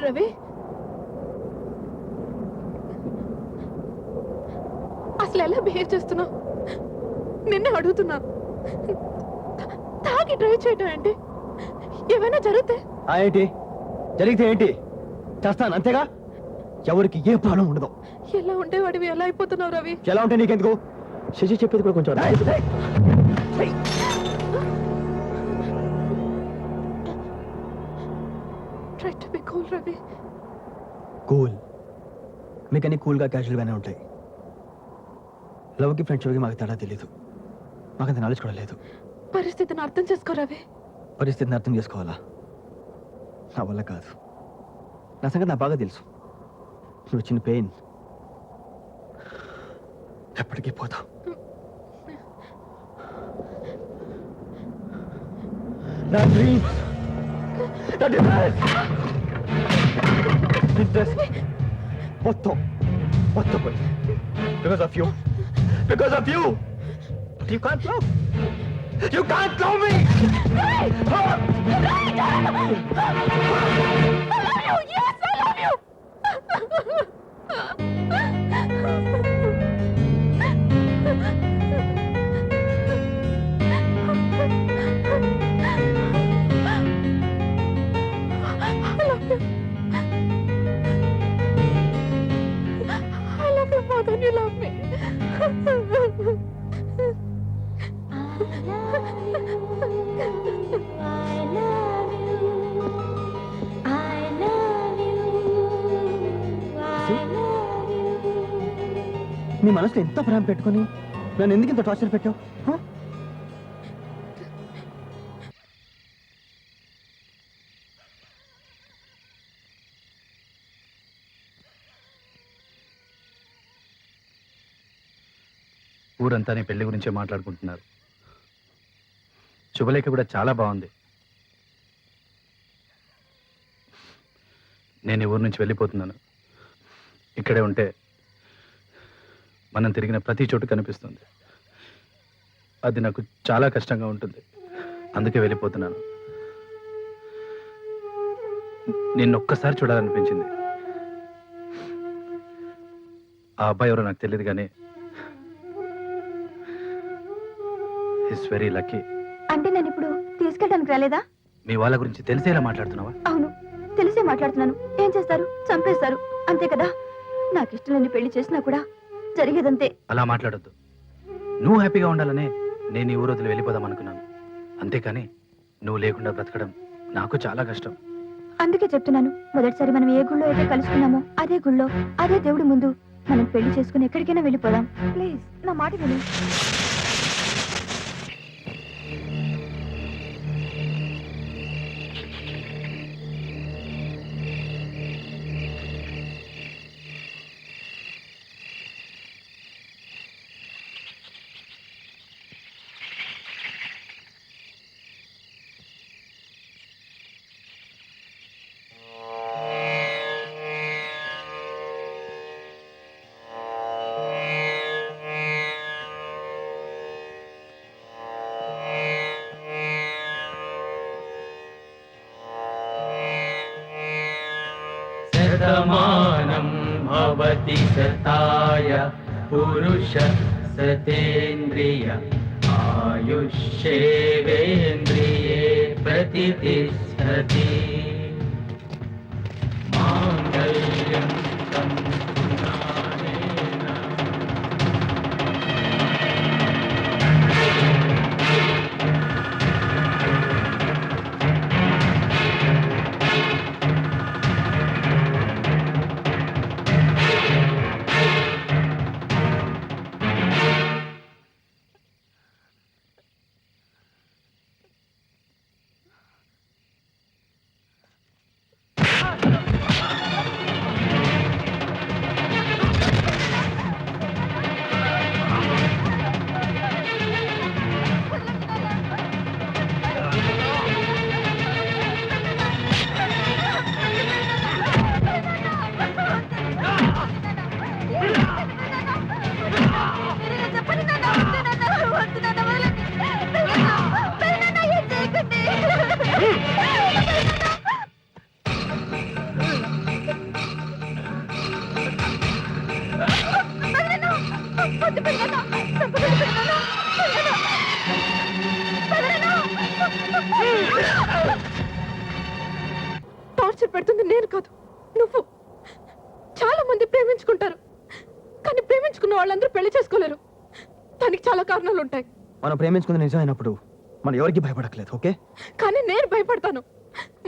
మాట్లాడు రవి? అసలు ఎలా బిహేవ్ చేస్తున్నావు? నిన్నే అడుగుతున్నా తాగి డ్రైవ్ చేయటం ఏంటి? ఏమైనా జరిగితే? ఏంటి? జరిగితే ఏంటి? చేస్తాను అంతేగా? ఎవరికి ఏ ప్రాణం ఉండదు. ఎలా ఉండేవాడివి? ఎలా అయిపోతున్నావు రవి? ఎలా ఉంటే నీకెందుకు? శశి చెప్పేది కూడా కొంచెం కూల్ రవి కూల్ మీకు అన్ని కూల్గా క్యాజువల్గానే ఉంటాయి. లవ్కి ఫ్రెండ్షిప్కి మాకు తేడా తెలియదు మాకు అంత నాలెడ్జ్ కూడా లేదు. పరిస్థితిని అర్థం చేసుకో రవి పరిస్థితిని అర్థం చేసుకోవాలా? నా వల్ల కాదు. నా సంగతి నాకు బాగా తెలుసు. నువ్వు చిన్న పెయిన్ ఎప్పటికీ పోతావు. నా డ్రీమ్స్ నా This, What the? What the? Way? Because of you. Because of you. But You can't love. You can't love me. నీ మనసులో ఎంత ప్రేమ పెట్టుకొని నన్ను ఎందుకు ఇంత టార్చర్ పెట్టావు ఊరంతా నీ పెళ్ళి గురించే మాట్లాడుకుంటున్నారు. శుభలేఖ కూడా చాలా బాగుంది. నేను ఊరు నుంచి వెళ్ళిపోతున్నాను. ఇక్కడే ఉంటే మనం తిరిగిన ప్రతి చోటు కనిపిస్తుంది. అది నాకు చాలా కష్టంగా ఉంటుంది. అందుకే వెళ్ళిపోతున్నాను. నిన్న ఒక్కసారి చూడాలనిపించింది. ఆ అబ్బాయి ఎవరో నాకు తెలియదు కానీ ఇస్ వెరీ లక్కీ అంటే నేను ఇప్పుడు తీసుకెళ్ళడానికి రాలేదా? మీ వాళ్ళ గురించి తెలిసేలా మాట్లాడుతున్నావా? అవును తెలిసే మాట్లాడుతున్నాను. ఏం చేస్తారు? చంపేస్తారు. అంతే కదా? నాకు ఇష్టం లేని పెళ్ళి చేసినా కూడా జరిగేదంతే. అలా మాట్లాడొద్దు. నువ్వు హ్యాపీగా ఉండాలనే నేను ఈ ఊరు వదిలి వెళ్ళిపోదాం అనుకున్నాను అంతేకాని నువ్వు లేకుండా బ్రతకడం నాకు చాలా కష్టం. అందుకే చెప్తున్నాను మొదటిసారి మనం ఏ గుళ్ళో అయితే కలుసుకున్నామో అదే గుళ్ళో అదే దేవుడి ముందు మనం పెళ్ళి చేసుకుని ఎక్కడికైనా వెళ్ళిపోదాం. ప్లీజ్ నా మాట విను. भवति शताय पुरुष सतेन्द्रिय आयुष्येवेन्द्रिये प्रतितिष्ठति माङ्गल्यं దానికి చాలా కారణాలు ఉంటాయి. మనం ప్రేమించుకుంది నిజమైనప్పుడు మనం ఎవరికి భయపడట్లేదు ఓకే? కానీ నేను భయపడతాను.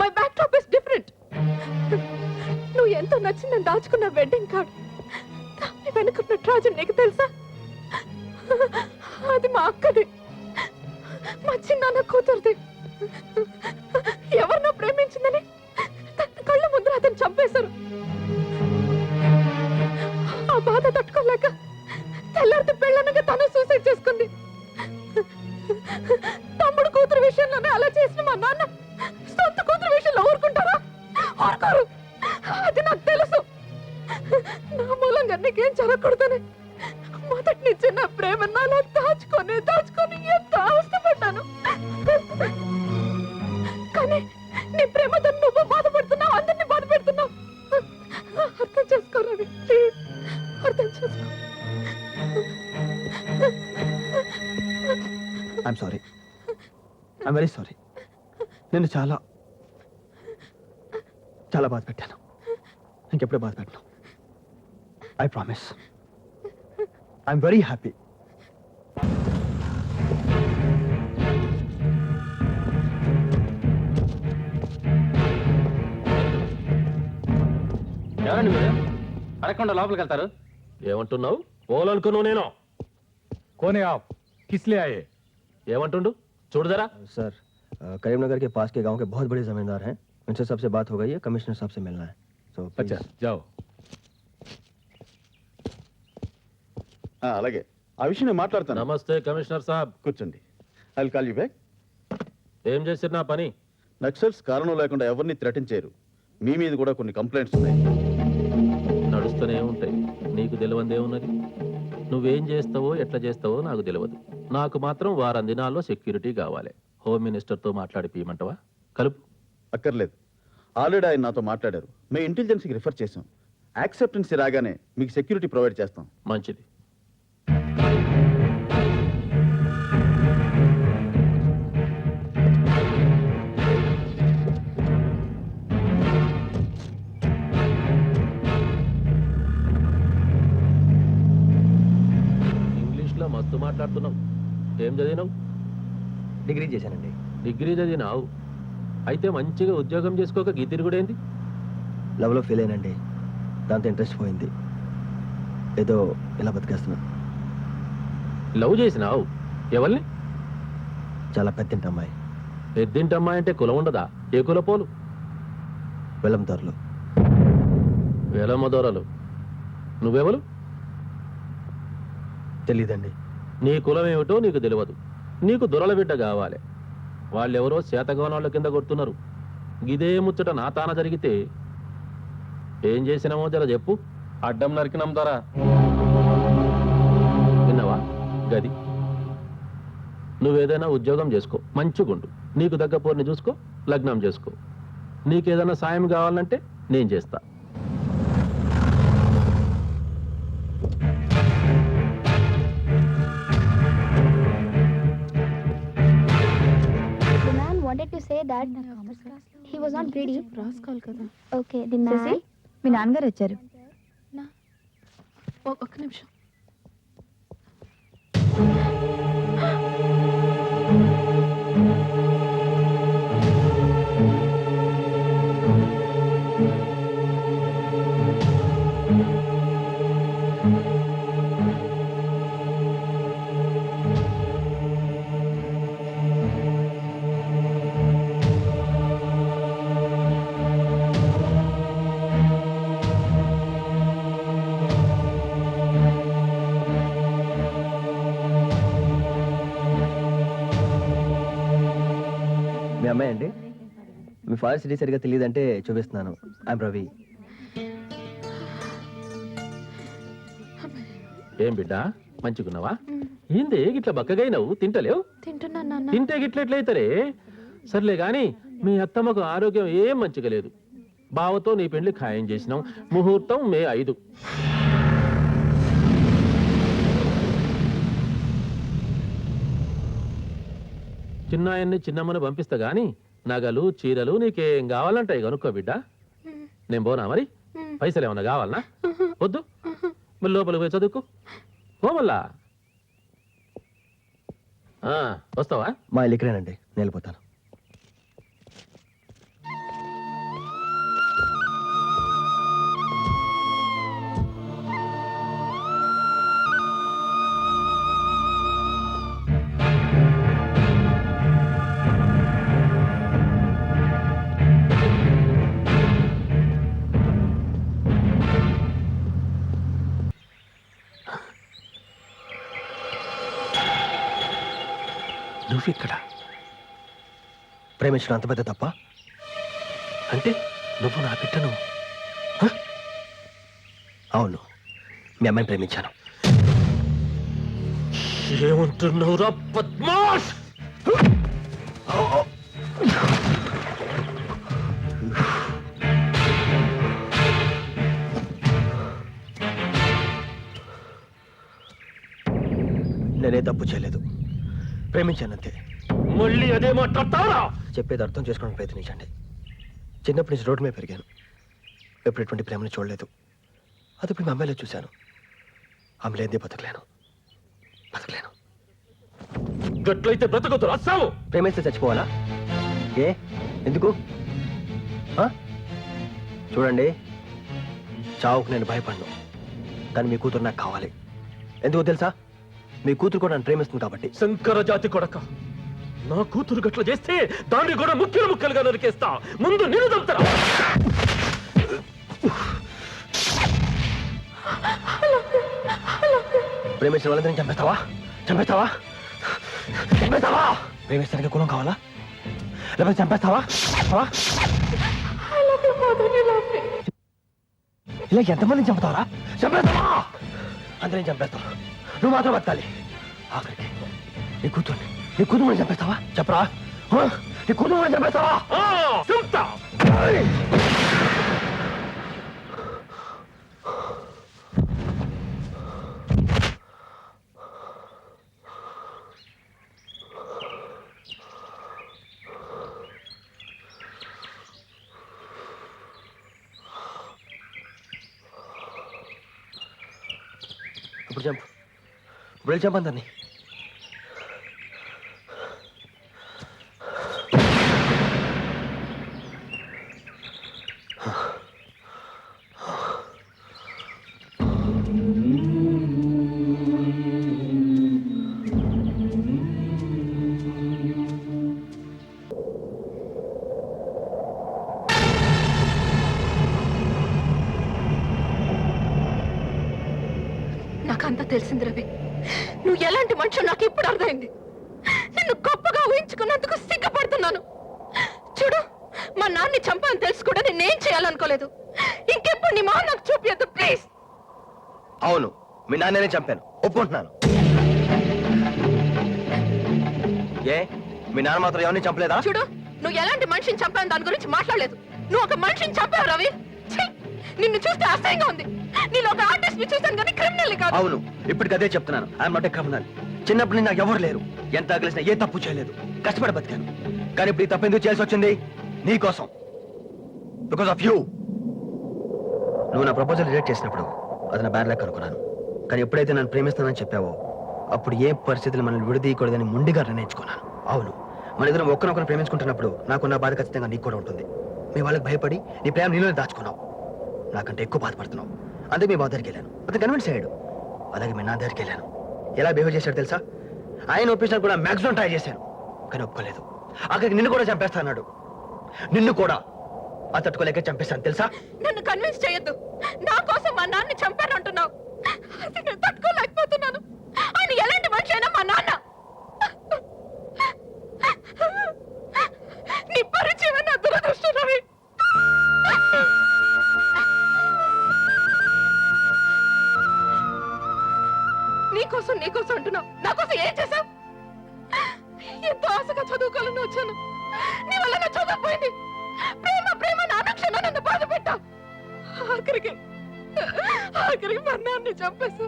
My backdrop is different నువ్వు ఎంతో నచ్చిందని దాచుకున్న వెడ్డింగ్ కార్డ్ దాని వెనుకున్న ట్రాజెడీ నీకు తెలుసా? అది మా అక్కది. మా చిన్నాన్న కూతురుది. ఎవరినో ప్రేమించిందని తన కళ్ళ ముందర అతను చంపేశారు. ఆ బాధ తట్టుకోలేక తెల్లారితే పెళ్ళనగా తను సూసైడ్ చేసుకుంది. తమ్ముడు కూతురు విషయంలోనే అలా చేసిన మా నాన్న సొంత కూతురు విషయంలో ఊరుకుంటారా ఊరుకోరు. అది నాకు తెలుసు. నా మూలంగా నీకేం జరగకూడదని మొదటి నుంచి నా ప్రేమ నాలో దాచుకొని దాచుకొని ఎంత అవస్థపడ్డాను వెరీ సారీ నేను చాలా చాలా బాధ పెట్టాను. ఇంకెప్పుడే బాధ పెట్టను. I promise I'm very happy ఎవరండి మీరు? అడగకుండా లోపలికి వెళ్తారు? ఏమంటున్నావు? పోలనుకున్నావు నేను. కోనే ఆఫ్ కిస్లే ఆయే ఏమంటుండు? आए ఏమంటుండు చూడదరా सर करीमनगर के पास के गांव के बहुत बड़े जमींदार हैं उनसे सबसे बात हो गई है कमिश्नर साहब से मिलना है तो अच्छा जाओ ఆ, అలాగే ఆ విషయం నేను మాట్లాడతాను నమస్తే కమిషనర్ సాబ్ కూర్చోండి ఐ కాల్ యూ బ్యాక్ ఏం చేసిరు నా పని నక్సల్స్ కారణం లేకుండా ఎవరిని థ్రెటన్ చేయరు మీ మీద కూడా కొన్ని కంప్లైంట్స్ ఉన్నాయి నడుస్తూనే ఉంటాయి నీకు తెలియందే ఉన్నది నువ్వేం చేస్తావో ఎట్లా చేస్తావో నాకు తెలియదు నాకు మాత్రం వారం దినాల్లో సెక్యూరిటీ కావాలి. హోమ్ మినిస్టర్తో మాట్లాడిపియమంటవా కలుపు. అక్కర్లేదు. ఆల్రెడీ ఆయన నాతో మాట్లాడారు. మేము ఇంటెలిజెన్స్కి రిఫర్ చేసాం యాక్సెప్టెన్సీ రాగానే మీకు సెక్యూరిటీ ప్రొవైడ్ చేస్తాం. మంచిది. ఇంగ్లీష్లో మస్తు మాట్లాడుతున్నావు ఏం చదివినావు? డిగ్రీ చేశానండి. డిగ్రీ చదివినావు. అయితే మంచిగా ఉద్యోగం చేసుకోక గీతిరి కూడా ఏంది? లవ్లో ఫెయిల్ అయినండి. దాంతో ఇంట్రెస్ట్ పోయింది. ఏదో ఇలా బతికేస్తున్నా. లవ్ చేసినావు? ఎవరిని? చాలా పెద్దంటి అమ్మాయి. పెద్దింటమ్మా అంటే కులం ఉండదా? ఏ కులపోలు వెలందారులు వేలమ్మదోరలు నువ్వెవరు? తెలీదండి. నీ కులం ఏమిటో నీకు తెలియదు. నీకు దొరల బిడ్డ కావాలి. వాళ్ళెవరో శాతగవనాళ్ళ కింద కొడుతున్నారు. గిదే ముచ్చట నా తాన జరిగితే ఏం చేసినామో జర చెప్పు. అడ్డం నరికినాం ద్వారా విన్నావా గది. నువ్వేదైనా ఉద్యోగం చేసుకో. మంచిగుండు నీకు దగ్గ పోర్ని చూసుకో లగ్నం చేసుకో. నీకేదైనా సాయం కావాలంటే నేను చేస్తా. Say that he was not greedy. రాసుకోవాలి కదా Okay, the man. శశి మీ నాన్నగారు వచ్చారు ఒక్క నిమిషం మీ ఫాదర్ సిటీ సరిగా తెలియదంటే చూపిస్తున్నాను. ఐఎమ్ రవి ఏం బిడ్డ? మంచిగున్నావా? ఏంది? గిట్ల బక్కగైనవు? తింటలేవు? తింటున్నాను నాన్న. తింటే గిట్ల ఎట్లయితరే? సర్లే గాని మీ అత్తమ్మకు ఆరోగ్యం ఏం మంచిగా లేదు. బావతో నీ పెళ్ళి ఖాయం చేసినాం. ముహూర్తం మే ఐదు. చిన్నాయన్ని చిన్నమ్మని పంపిస్తా గాని నగలు చీరలు నీకేం కావాలంటాయి కనుక్కో బిడ్డ. నేను పోనా మరి? పైసలు ఏమన్నా కావాలనా? వద్దు. మరి లోపలికి పోయి చదువుకో. పోమల్లా ఆ, వస్తావా? మా ఇల్లు ఇక్కడేనండి. నేను వెళ్ళిపోతాను. ప్రేమించడం అంత పెద్ద తప్ప? అంటే నువ్వు నా బిడ్డను? అవును మీ అమ్మాయిని ప్రేమించాను. ఏమంటున్నావురా పద్మాష్ నేనే తప్పు చేయలేదు. ప్రేమించానంతే. మళ్ళీ అదే మాట్లాడతావా చెప్పేది అర్థం చేసుకోవడానికి ప్రయత్నించండి. చిన్నప్పటి నుంచి రోడ్డు మీద పెరిగాను. ఎప్పుడు ఎటువంటి ప్రేమను చూడలేదు. అది ఇప్పుడు మా అమ్మాయిలో చూశాను. ఆమె లేదే బతకలేను. బతకలేను. గట్లయితే బ్రతకొద్దు రాస్తావు ప్రేమిస్తే చచ్చిపోవాలా? ఏ? ఎందుకు? చూడండి. చావుకు నేను భయపడను. కానీ మీ కూతురు నాకు కావాలి. ఎందుకో తెలుసా? మీ కూతురు కూడా నన్ను ప్రేమిస్తుంది కాబట్టి. శంకర జాతి కొడక. నా కూతురు గట్ల చేస్తే దాన్ని కూడా ముక్కలు ముక్కలుగా నరికేస్తా. ముందు నిన్ను చంపుతారా ప్రేమేశ్వర వాళ్ళందరినీ చంపేస్తావా? చంపేస్తావా? చంపేస్తావా? ప్రేమేశ్వరికి కులం కావాలా? లేకపోతే చంపేస్తావా? ఇలా ఎంతమందిని చంపుతావరా? చంపేస్తావా? అందరిని చంపేస్తావా నువ్వు మాత్రం బతకాలి. ఆఖరికి నీ కూతుర్ని. నీ కూతురు చంపేస్తావా? చెప్పరా? నీ కూతురు చంపేస్తావా? చంపుతా! ఇప్పుడు చంపు. ఇప్పుడు వెళ్ళి చేయాలనుకోలేదు. ఇంకెప్పుడు నీ మొహం నాకు చూపించద్దు ప్లీజ్. అవును మీ నాన్ననే చంపాను. ఒప్పుకుంటున్నాను. ఏ మీ నాన్న మాత్రం ఎవరిని చంపలేదా? చూడు నువ్వు ఎలాంటి మనిషిని చంపాను దాని గురించి మాట్లాడలేదు. నువ్వు ఒక మనిషిని చంపావు రవి. ఛీ! నిన్ను చూస్తే అసహ్యంగా ఉంది. నేను ఒక ఆర్టిస్ట్ని చూశాను కానీ క్రిమినల్ కాదు. అవును ఇప్పటికి అదే చెప్తున్నాను. ఐఎమ్ నాట్ ఏ క్రిమినల్ చిన్నప్పటి నుంచి నాకు ఎవరు లేరు. ఎంత ఆకలిసినా ఏ తప్పు చేయలేదు. కష్టపడి బతికాను. కానీ ఇప్పుడు ఈ తప్పు ఎందుకు చేయాల్సి వచ్చింది? నీ కోసం. బికాస్ ఆఫ్ యూ నువ్వు నా ప్రపోజల్ రిజెక్ట్ చేసినప్పుడు అది నా బ్యాడ్ అనుకున్నాను. కానీ ఎప్పుడైతే నన్ను ప్రేమిస్తానని చెప్పావో అప్పుడు ఏ పరిస్థితులు మనల్ని విడదీయకూడదని ముందుగా నిర్ణయించుకున్నాను. అవును. మన ఇద్దరం ఒకరినొకరు ప్రేమించుకుంటున్నప్పుడు నాకున్న బాధ ఖచ్చితంగా నీకు కూడా ఉంటుంది. మీ వాళ్ళకి భయపడి నీ ప్రేమ నీలోనే దాచుకున్నావు. నాకంటే ఎక్కువ బాధపడుతున్నావు. అందుకే మీ బాధ దగ్గరికి వెళ్ళాను. అతను కన్విన్స్ అయ్యాడు. అలాగే మీ నా దగ్గరికి వెళ్ళాను. ఎలా బిహేవ్ చేశాడు తెలుసా? ఆయన ఒప్పించినప్పుడు కూడా మ్యాక్సిమం ట్రై చేశాను. కానీ ఒప్పుకోలేదు. అక్కడికి నిన్ను కూడా చంపేస్తా అన్నాడు. నిన్ను కూడా. అతట్టుకోలేక చంపేశాను తెలుసా? నన్ను కన్విన్స్ చేయొద్దు. నా కోసం మా నాన్న చంపాను అంటున్నావు అది నేను తట్టుకోలేకపోతున్నాను. ఆయన ఎలాంటి మనిషి అయినా మా నాన్న. నీ పరిచయం నా దురదృష్టం రవి నీకోసం నీకోసం అంటున్నావు. నా కోసం ఏం చేశావు? ఎంతో ఆశగా చదువుకోవాలని వచ్చాను. నీ వల్ల నా చదువుపోయింది ప్రేమ ఆఖరికి ఆఖరికి మా నాన్ని చంపేశా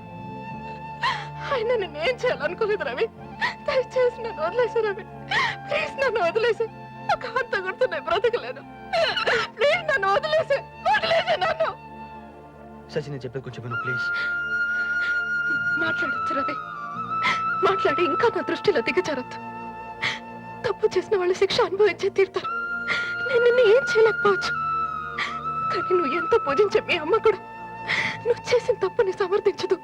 ఆయన నేనేం చేయాలనుకోలేదు రవి. దయచేసి నన్ను వదిలేసి రవి. ప్లీజ్ నన్ను వదిలేసి. ఒక హంత గుర్తు నేను బ్రతకలేను ప్లీజ్ నన్ను వదిలేసి. వదిలేసి శశి నేను చెప్పేది కొంచెం విను ప్లీజ్. మాట్లాడొచ్చు రవి. మాట్లాడి ఇంకా నా దృష్టిలో దిగజారద్దు. తప్పు చేసిన వాళ్ళు శిక్ష అనుభవించే తీరుతారు. నేను నిన్ను ఏం చేయలేకపోవచ్చు. కానీ నువ్వు ఎంతో పూజించే మీ అమ్మ కూడా నువ్వు చేసిన తప్పుని సమర్థించదు.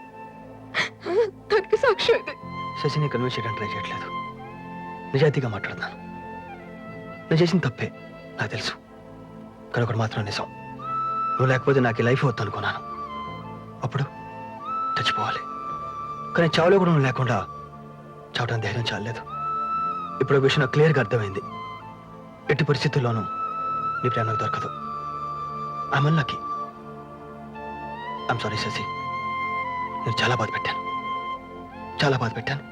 దానికి సాక్ష్యం ఇది. శశిని కన్విన్స్ చేయడానికి ట్రై చేయట్లేదు. నిజాయితీగా మాట్లాడుతున్నాను. నేను చేసిన తప్పే నాకు తెలుసు. కానీ ఒకటి మాత్రం నిజం. నువ్వు లేకపోతే నాకు ఈ లైఫ్ వద్దు అనుకున్నాను. అప్పుడు చచ్చిపోవాలి. కానీ చావులో కూడా నువ్వు లేకుండా చావడానికి ధైర్యం చాలలేదు. ఇప్పుడు విషయం నాకు క్లియర్గా అర్థమైంది. ఎట్టి పరిస్థితుల్లోనూ నీ ప్రేమ దొరకదు. I'm lucky I'm sorry Sashi నేను చాలా బాధ పెట్టాను. చాలా బాధ పెట్టాను.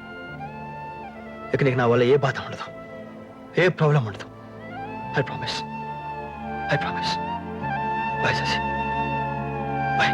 ఇక నీకు నా వల్ల ఏ బాధ ఉండదు. ఏ ప్రాబ్లం ఉండదు. I promise I promise bye Sashi bye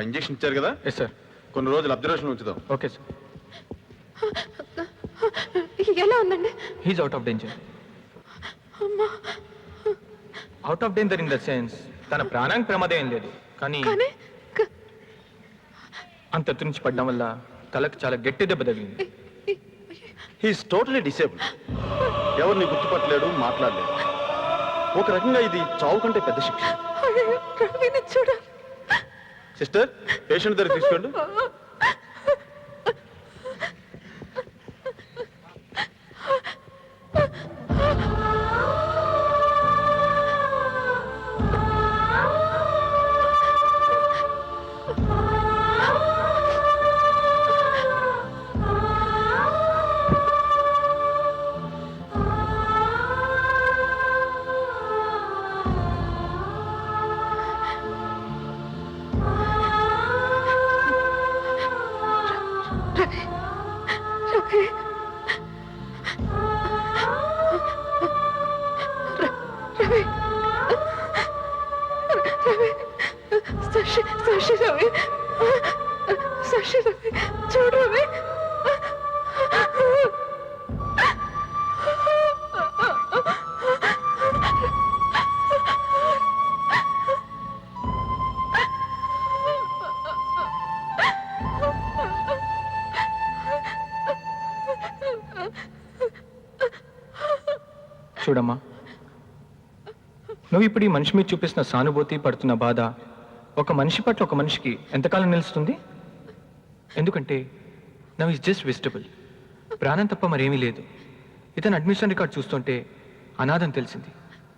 ఆ ఇంజెక్షన్ ఇచ్చారు కదా? ఎస్ సార్ కొన్ని రోజులు అబ్జర్వేషన్ ఉంచుదాం. ఓకే సార్ ఎలా ఉందండి? He's out of danger out of danger in the sense తన ప్రాణానికి ప్రమాదం ఏం లేదు. కానీ కానీ క- అంత నుంచి పడడం వల్ల తలకు చాలా గట్టి దెబ్బ తగిలింది. హీఈస్ టోటలీ డిసేబుల్ ఎవరిని గుర్తుపట్టలేడు మాట్లాడలేడు. ఒక రకంగా ఇది చావు కంటే పెద్ద శిక్ష. అయ్యో, రవిని చూడాలి సిస్టర్ పేషెంట్ దగ్గర తీసుకోండి రవి నువ్వు ఇప్పుడు ఈ మనిషి మీద చూపిస్తున్న సానుభూతి పడుతున్న బాధ ఒక మనిషి పట్ల ఒక మనిషికి ఎంతకాలం నిలుస్తుంది? ఎందుకంటే నవ్ ఇస్ జస్ట్ వెజిటబుల్. ప్రాణం తప్ప మరేమీ లేదు. ఇతను అడ్మిషన్ రికార్డ్ చూస్తుంటే అనాథం తెలిసింది.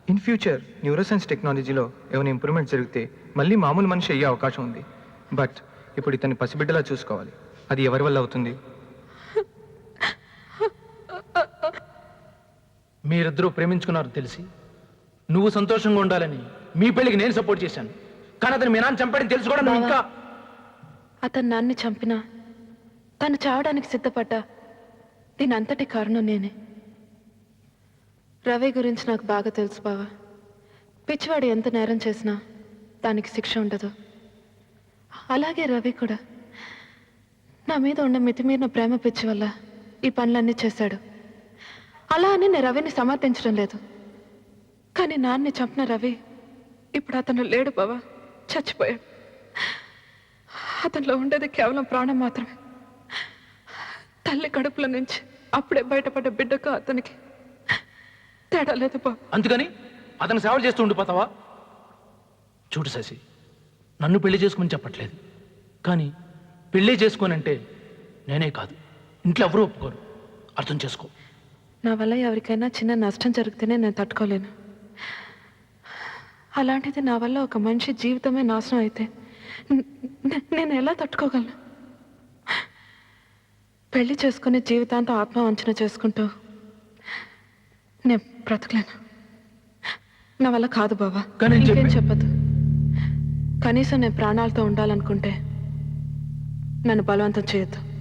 ఇన్ ఫ్యూచర్ న్యూరోసైన్స్ టెక్నాలజీలో ఏమైనా ఇంప్రూవ్మెంట్ జరిగితే మళ్ళీ మామూలు మనిషి అయ్యే అవకాశం ఉంది. బట్ ఇప్పుడు ఇతన్ని పసిబిడ్డలా చూసుకోవాలి. అది ఎవరి వల్ల అవుతుంది? మీరిద్దరూ ప్రేమించుకున్నారు తెలిసి? నువ్వు సంతోషంగా ఉండాలని మీ పెళ్ళికి నేను సపోర్ట్ చేశాను. కానీ అతను మీ నాన్న చంపాడని తెలుసుకోవడం నువ్వు ఇంకా అతను నాన్ని చంపినా తను చావడానికి సిద్ధపడ్డా. దీని అంతటి కారణం నేనే. రవి గురించి నాకు బాగా తెలుసు బావా. పిచ్చివాడు ఎంత నేరం చేసినా దానికి శిక్ష ఉండదు. అలాగే రవి కూడా. నా మీద ఉన్న మితిమీరిన ప్రేమ పిచ్చి వల్ల ఈ పనులన్నీ చేశాడు. అలా అని నేను రవిని సమర్థించడం లేదు. కానీ నాన్ని చంపిన రవి ఇప్పుడు అతను లేడు బావా. చచ్చిపోయాడు. అతనిలో ఉండేది కేవలం ప్రాణం మాత్రమే. తల్లి కడుపుల నుంచి అప్పుడే బయటపడ్డ బిడ్డకు అతనికి తేడా లేదు బాబు అందుకని అతను సేవలు చేస్తూ ఉండిపోతావా? చూడు శశి నన్ను పెళ్ళి చేసుకోమని చెప్పట్లేదు. కానీ పెళ్ళి చేసుకోనంటే నేనే కాదు. ఇంట్లో ఎవరూ ఒప్పుకోరు. అర్థం చేసుకో. నా వల్ల ఎవరికైనా చిన్న నష్టం జరిగితేనే నేను తట్టుకోలేను. అలాంటిది నా వల్ల ఒక మనిషి జీవితమే నాశనం అయితే నేను ఎలా తట్టుకోగలను? పెళ్ళి చేసుకుని జీవితాంతం ఆత్మవంచన చేసుకుంటూ నేను బ్రతకలేను. నా వల్ల కాదు బాబా ఇంకేం చెప్పే- చెప్పదు కనీసం నేను ప్రాణాలతో ఉండాలనుకుంటే నన్ను బలవంతం చేయొద్దు.